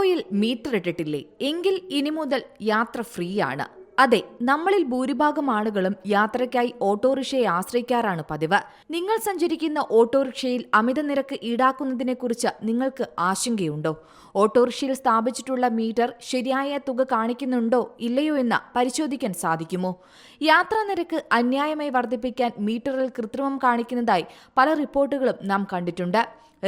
ഓട്ടോയിൽ മീറ്റർ ഇട്ടിട്ടില്ലേ എങ്കിൽ ഇനി മുതൽ യാത്ര ഫ്രീ ആണ് അതെ നമ്മളിൽ ഭൂരിഭാഗം ആളുകളും യാത്രയ്ക്കായി ഓട്ടോറിക്ഷയെ ആശ്രയിക്കാറാണ് പതിവ്. നിങ്ങൾ സഞ്ചരിക്കുന്ന ഓട്ടോറിക്ഷയിൽ അമിത നിരക്ക് ഈടാക്കുന്നതിനെക്കുറിച്ച് നിങ്ങൾക്ക് ആശങ്കയുണ്ടോ? ഓട്ടോറിക്ഷയിൽ സ്ഥാപിച്ചിട്ടുള്ള മീറ്റർ ശരിയായ തുക കാണിക്കുന്നുണ്ടോ ഇല്ലയോ എന്ന് പരിശോധിക്കാൻ സാധിക്കുമോ? യാത്രാ നിരക്ക് അന്യായമായി വർദ്ധിപ്പിക്കാൻ മീറ്ററിൽ കൃത്രിമം കാണിക്കുന്നതായി പല റിപ്പോർട്ടുകളും നാം കണ്ടിട്ടുണ്ട്.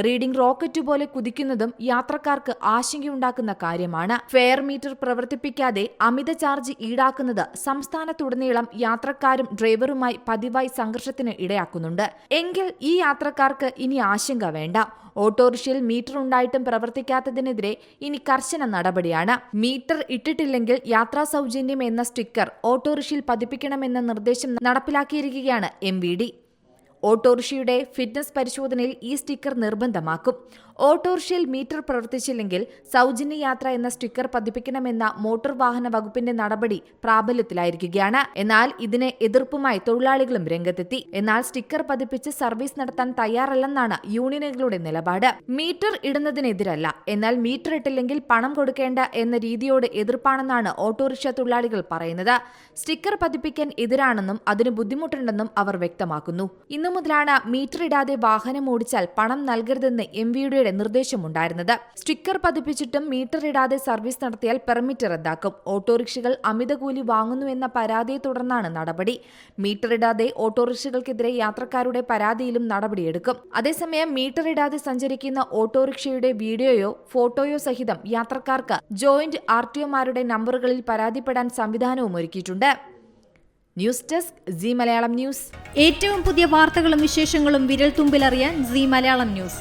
റീഡിംഗ് റോക്കറ്റ് പോലെ കുതിക്കുന്നതും യാത്രക്കാർക്ക് ആശങ്കയുണ്ടാക്കുന്ന കാര്യമാണ്. ഫെയർ മീറ്റർ പ്രവർത്തിപ്പിക്കാതെ അമിത ചാർജ് ഈടാക്കുന്നത് സംസ്ഥാനത്തുടനീളം യാത്രക്കാരും ഡ്രൈവറുമായി പതിവായി സംഘർഷത്തിന് ഇടയാക്കുന്നുണ്ട്. എങ്കിൽ ഈ യാത്രക്കാർക്ക് ഇനി ആശങ്ക വേണ്ട. ഓട്ടോറിക്ഷയിൽ മീറ്റർ ഉണ്ടായിട്ടും പ്രവർത്തിക്കാത്തതിനെതിരെ ഇനി കർശന നടപടിയാണ്. മീറ്റർ ഇട്ടിട്ടില്ലെങ്കിൽ യാത്രാ സൗജന്യം എന്ന സ്റ്റിക്കർ ഓട്ടോറിക്ഷയിൽ പതിപ്പിക്കണമെന്ന നിർദ്ദേശം നടപ്പിലാക്കിയിരിക്കുകയാണ് എം ഓട്ടോറിക്ഷയുടെ ഫിറ്റ്നസ് പരിശോധനയിൽ ഈ സ്റ്റിക്കർ നിർബന്ധമാക്കും. ഓട്ടോറിക്ഷയിൽ മീറ്റർ പ്രവർത്തിച്ചില്ലെങ്കിൽ സൗജന്യ യാത്ര എന്ന സ്റ്റിക്കർ പതിപ്പിക്കണമെന്ന മോട്ടോർ വാഹന വകുപ്പിന്റെ നടപടി പ്രാബല്യത്തിലായിരിക്കുകയാണ്. എന്നാൽ ഇതിനെ എതിർപ്പുമായി തൊഴിലാളികളും രംഗത്തെത്തി. എന്നാൽ സ്റ്റിക്കർ പതിപ്പിച്ച് സർവീസ് നടത്താൻ തയ്യാറല്ലെന്നാണ് യൂണിയനുകളുടെ നിലപാട്. മീറ്റർ ഇടുന്നതിനെതിരല്ല. എന്നാൽ മീറ്റർ ഇട്ടില്ലെങ്കിൽ പണം കൊടുക്കേണ്ട എന്ന രീതിയോട് എതിർപ്പാണെന്നാണ് ഓട്ടോറിക്ഷ തൊഴിലാളികൾ പറയുന്നത്. സ്റ്റിക്കർ പതിപ്പിക്കാൻ എതിരാണെന്നും അതിന് ബുദ്ധിമുട്ടുണ്ടെന്നും അവർ വ്യക്തമാക്കുന്നു. ഇന്നു മുതലാണ് മീറ്റർ ഇടാതെ വാഹനം ഓടിച്ചാൽ പണം നൽകരുതെന്ന് എം വിയുടെ നിർദ്ദേശമുണ്ടായിരുന്നത്. സ്റ്റിക്കർ പതിപ്പിച്ചിട്ടും മീറ്റർ ഇടാതെ സർവീസ് നടത്തിയാൽ പെർമിറ്റ് റദ്ദാക്കും. ഓട്ടോറിക്ഷകൾ അമിത കൂലി വാങ്ങുന്നുവെന്ന പരാതിയെ തുടർന്നാണ് നടപടി. മീറ്റർ ഇടാതെ ഓട്ടോറിക്ഷകൾക്കെതിരെ യാത്രക്കാരുടെ പരാതിയിലും നടപടിയെടുക്കും. അതേസമയം മീറ്റർ ഇടാതെ സഞ്ചരിക്കുന്ന ഓട്ടോറിക്ഷയുടെ വീഡിയോയോ ഫോട്ടോയോ സഹിതം യാത്രക്കാർക്ക് ജോയിന്റ് ആർ ടി നമ്പറുകളിൽ പരാതിപ്പെടാൻ സംവിധാനവും ഒരുക്കിയിട്ടുണ്ട്. News desk Zee Malayalam news. ഏറ്റവും പുതിയ വാർത്തകളും വിശേഷങ്ങളും വിരൽ തുമ്പിലറിയാൻ ജി മലയാളം ന്യൂസ്.